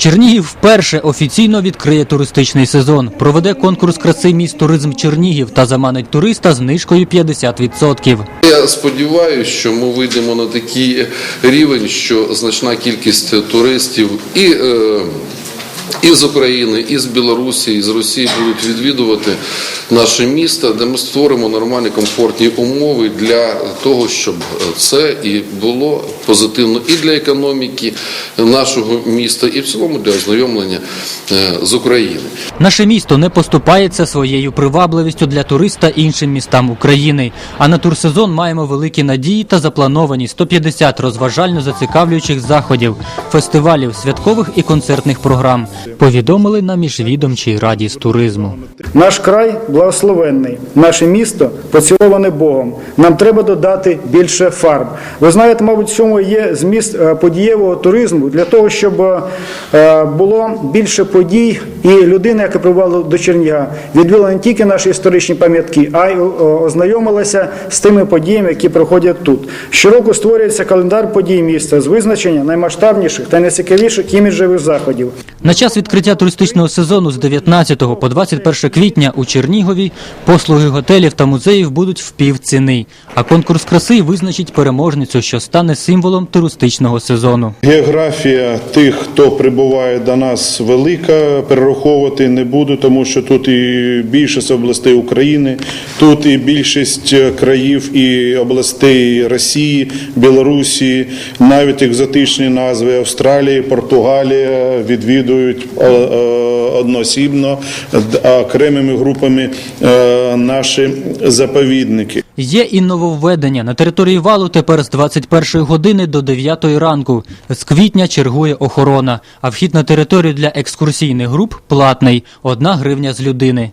Чернігів вперше офіційно відкриє туристичний сезон. Проведе конкурс краси міст туризм Чернігів та заманить туриста знижкою 50%. Я сподіваюся, що ми вийдемо на такий рівень, що значна кількість туристів і, е, і з України, і з Білорусі, і з Росії будуть відвідувати наше місто, де ми створимо нормальні комфортні умови для того, щоб це і було позитивно і для економіки нашого міста, і в цілому для ознайомлення е, з Україною. Наше місто не поступається своєю привабливістю для туриста іншим містам України. А на турсезон маємо великі надії та заплановані 150 розважально зацікавлюючих заходів, фестивалів, святкових і концертних програм. Повідомили на міжвідомчій раді з туризму. Наш край благословенний, наше місто поціловане Богом. Нам треба додати більше фарб. Ви знаєте, мабуть, в цьому є зміст е, подієвого туризму для того, щоб е, було більше подій, і людина, яка прибувала до Черніга, відвідала не тільки наші історичні пам'ятки, а й ознайомилася з тими подіями, які проходять тут. Щороку створюється календар подій міста з визначення наймасштабніших та найцікавіших іміджевих заходів. На час відкриття туристичного сезону з 19 по 21 квітня у Чернігові послуги готелів та музеїв будуть в півціни, а конкурс краси визначить переможницю, що стане символом туристичного сезону. Географія тих, хто прибуває до нас, велика. Перераховувати не буду, тому що тут і більшість областей України, тут і більшість країв і областей Росії, Білорусі, навіть екзотичні назви Австралії, Португалія відвідують одноосібно окремими групами е, наші заповідники. Є і нововведення. На території валу тепер з 21 години до 9 ранку. З квітня чергує охорона, а вхід на територію для екскурсійних груп платний – одна гривня з людини.